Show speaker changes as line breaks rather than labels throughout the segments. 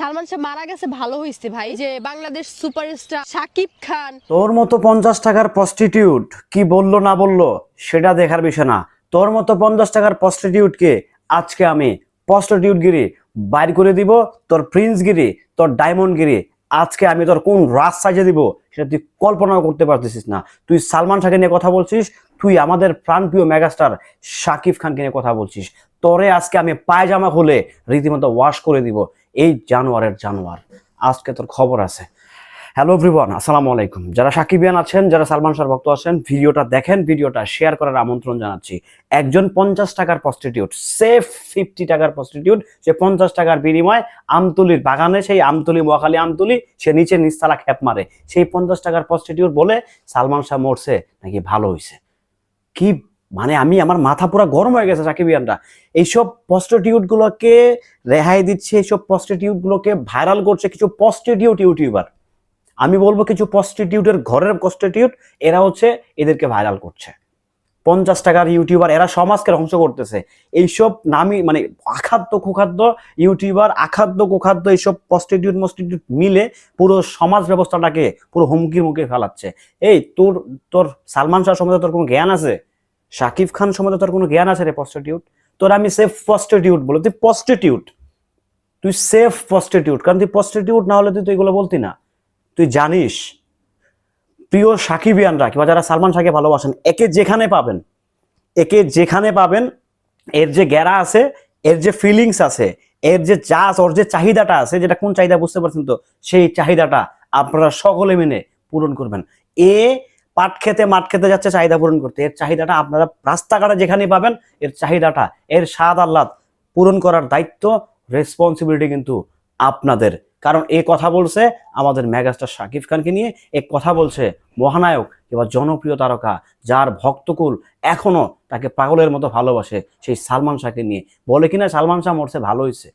সালমান শাহ মারা গেছে, ভালো হয়েছে ভাই। যে বাংলাদেশ সুপারস্টার শাকিব খান।
তোর মতো পঞ্চাশ টাকার প্রস্টিটিউট কি বলল, না বলল, সেটা দেখার বিষয় না। তোর মতো পঞ্চাশ টাকার প্রস্টিটিউটকে আজকে আমি প্রস্টিটিউট প্রস্টিটিউটগিরি বাইর করে দিব, তোর প্রিন্সগিরি তোর ডায়মন্ডগিরি আজকে আমি তোর কোন রাজ সাজিয়ে দিব, সেটা তুই কল্পনাও করতে পারতেছিস না। তুই সালমান শাহকে নিয়ে কথা বলছিস, তুই আমাদের প্রাণপ্রিয় মেগাস্টার শাকিব খানকে নিয়ে কথা বলছিস। তোরে আজকে আমি পায়জামা খুলে রীতিমতো ওয়াশ করে দিব। এই জানোয়ারের জানোয়ার। আজকে তোর খবর আছে। হ্যালো এভরিওয়ান আসসালামু আলাইকুম। যারা সাকিবিয়ান আছেন, যারা সালমান শাহর ভক্ত আছেন, ভিডিওটা দেখেন, ভিডিওটা শেয়ার করার আমন্ত্রণ জানাচ্ছি। একজন পঞ্চাশ টাকার প্রস্টিটিউট সেফ ফিফটি টাকার প্রস্টিটিউট সে পঞ্চাশ টাকার বিনিময়ে আমতুলির বাগানে, সেই আমতুলি, মহাখালী আমতুলি, সে নিচে নিস্তালা খ্যাপ মারে। সেই পঞ্চাশ টাকার প্রস্টিটিউট বলে সালমান শাহ মরছে, নাকি ভালো হয়েছে কি মানে আমি আমার মাথা পুরো গরম হয়ে গেছে সাকিবিয়ানরা এইসব প্রস্টিটিউট গুলোকে রেহাই দিচ্ছে, এইসব প্রস্টিটিউট গুলোকে ভাইরাল করছে কিছু প্রস্টিটিউট ইউটিউবার আমি বলব কিছু প্রস্টিটিউটের ঘরের প্রস্টিটিউট এরা হচ্ছে এদেরকে ভাইরাল করছে। পঞ্চাশ টাকার ইউটিউবার এরা সমাজকে ধ্বংস করতেছে। এইসব নামি মানে আখাদ্য কুখাদ্য ইউটিউবার আখাদ্য কুখাদ্য এইসব প্রস্টিটিউট মস্টিটিউট মিলে পুরো সমাজ ব্যবস্থাটাকে পুরো হুমকির মুখে ফেলাচ্ছে। এই তোর তোর সালমান শাহ সম্বন্ধে তোর কোনো জ্ঞান আছে? শাকিব খান সম্বন্ধে তোর কোনো জ্ঞান আছে রে প্রস্টিটিউট তোর আমি সেফ প্রস্টিটিউট বলো তুই প্রস্টিটিউট তুই সেফ প্রস্টিটিউট কারণ তুই প্রস্টিটিউট না হলে তুই তো এগুলো বলতি না। তুই জানিস, প্রিয় সাকিবিয়ানরা কিংবা যারা সালমান শাহকে ভালোবাসেন, একে যেখানে পাবেন, একে যেখানে পাবেন, এর যে গ্যারা আছে, এর যে ফিলিংস আছে, এর যে চাষ ওর যে চাহিদাটা আছে, যেটা কোন চাহিদা বুঝতে পারছেন তো, সেই চাহিদাটা আপনারা সকলে মেনে পূরণ করবেন। এ পাট খেতে, মাঠ খেতে যাচ্ছে, চাহিদা পূরণ করতে। এর চাহিদাটা আপনারা রাস্তাঘাটে যেখানে পাবেন, এর চাহিদাটা, এর স্বাদ আহ্লাদ পূরণ করার দায়িত্ব রেসপন্সিবিলিটি কিন্তু আপনাদের। কারণ এ কথা বলছে আমাদের মেগাস্টার শাকিব খানকে নিয়ে, এ কথা বলছে মহানায়ক, এবার জনপ্রিয় তারকা, যার ভক্তকুল এখনও তাকে পাগলের মতো ভালোবাসে, সেই সালমান শাহকে নিয়ে। বলে কিনা সালমান শাহ মরছে ভালো হয়েছে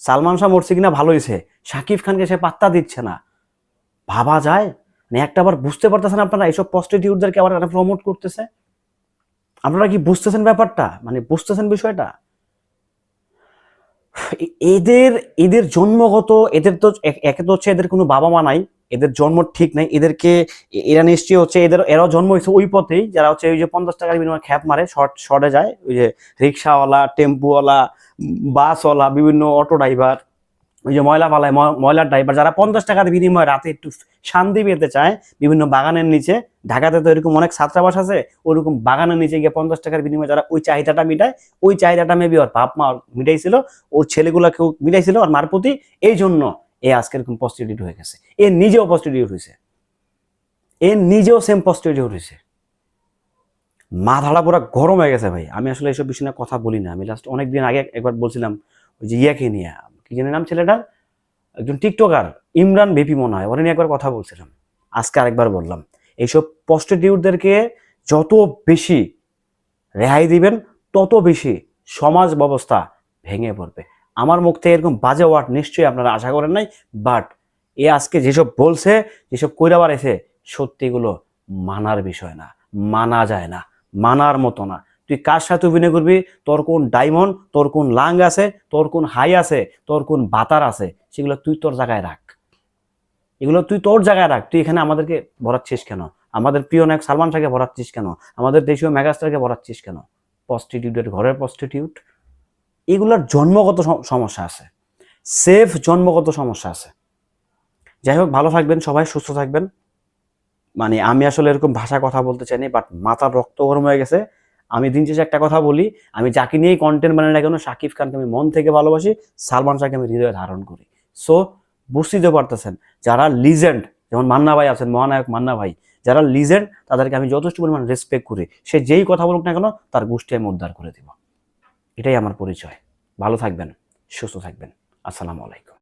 সালমান শাহ মরছে কিনা ভালো হয়েছে শাকিব খানকে সে পাত্তা দিচ্ছে না। ভাবা যায় মানে একটা আবার বুঝতে পারতেছেন আপনারা এইসব প্রস্টিটিউটদেরকে আবার প্রমোট করতেছে? আপনারা কি বুঝতেছেন ব্যাপারটা? মানে বুঝতেছেন বিষয়টা? এদের এদের জন্মগত, এদের তো একে তো হচ্ছে এদের কোনো বাবা মা নাই, এদের জন্ম ঠিক নাই, এদেরকে এরা নিশ্চয়ই হচ্ছে এদের, এরাও জন্ম হয়েছে ওই পথেই, যারা হচ্ছে ওই যে পঞ্চাশ টাকার বিনিময়ে খ্যাপ মারে, শর্ট, শর্টে যায়, ওই যে রিক্সাওয়ালা, টেম্পুওয়ালা বাসওয়ালা, বিভিন্ন অটো ড্রাইভার ওই যে ময়লা পালায় ময়লার ড্রাইভার যারা পঞ্চাশ টাকার বিনিময়ে রাতে একটু শান্তি পেতে চায়, বিভিন্ন বাগানের নিচে, ঢাকাতে তো এরকম অনেক ছাত্রাবাস আছে, ওরকম বাগানের নিচে গিয়ে পঞ্চাশ টাকার বিনিময়ে যারা ওই চাহিদাটা মিটায়, ওই চাহিদাটা মেবি ওর বাপ মা মিটাইছিল, ওর ছেলেগুলাকেও মিটাইছিল আর মার প্রতি, এই জন্য এ আজকে এরকম প্রস্টিটিউট হয়ে গেছে। এ নিজেও প্রস্টিটিউট হয়েছে এ নিজেও সেম প্রস্টিটিউট হয়েছে মাথাটা পুরো গরম হয়ে গেছে ভাই। আমি আসলে এইসব বিষয় কথা বলি না। আমি লাস্ট অনেকদিন আগে একবার বলছিলাম, ওই যে ইয়াকে নিয়ে। কি জানি নাম ছেলেটার? একজন টিকটকার, ইমরান বেপি মনে হয়, ওরা নিয়ে একবার কথা বলছিলাম। আজকে আরেকবার বললাম, এইসব প্রস্টিটিউটদেরকে যত বেশি রেহাই দিবেন, তত বেশি সমাজ ব্যবস্থা ভেঙে পড়বে। আমার মুখ থেকে এরকম বাজে ওয়ার্ড নিশ্চয়ই আপনারা আশা করেন নাই বাট এ আজকে যেসব বলছে, যেসব কইরা বাড়াইছে সত্যি এগুলো মানার বিষয় না, মানা যায় না, মানার মতো না। তুই কার সাথে অভিনয় করবি? তোর কোন ডায়মন্ড তোর কোন লাং আছে, তোর কোন হাই আছে, তোর কোন বাতার আছে, সেগুলো তুই তোর জায়গায় রাখ। এগুলো তুই তোর জায়গায় রাখ। তুই এখানে আমাদেরকে ভরাচ্ছিস কেন? আমাদের প্রিয় নায়ক সালমান শাহকে ভরাচ্ছিস কেন? আমাদের দেশীয় মেগাস্টারকে ভরাচ্ছিস কেন? প্রস্টিটিউটের ঘরের প্রস্টিটিউট এগুলোর জন্মগত সমস্যা আছে। সেফ জন্মগত সমস্যা আছে। যাই হোক, ভালো থাকবেন সবাই, সুস্থ থাকবেন। মানে আমি আসলে এরকম ভাষায় কথা বলতে চাইনি বাট মাথার রক্ত গরম হয়ে গেছে। আমি দিন শেষে একটা কথা বলি, আমি যাকে নিয়েই কন্টেন্ট বানাই না কেন শাকিব খানকে আমি মন থেকে ভালোবাসি, সালমান শাহকে আমি হৃদয়ে ধারণ করি। সো বুঝতে পারতেছেন, যারা লিজেন্ড যেমন মান্না ভাই আছেন, মহানায়ক মান্না ভাই, যারা লিজেন্ড তাদেরকে আমি যথেষ্ট পরিমাণ রেসপেক্ট করি। সে যেই কথা বলুক না কেন, তার গোষ্ঠী আমি উদ্ধার করে দিব। এটাই আমার পরিচয়। ভালো থাকবেন, সুস্থ থাকবেন। আসসালামু আলাইকুম।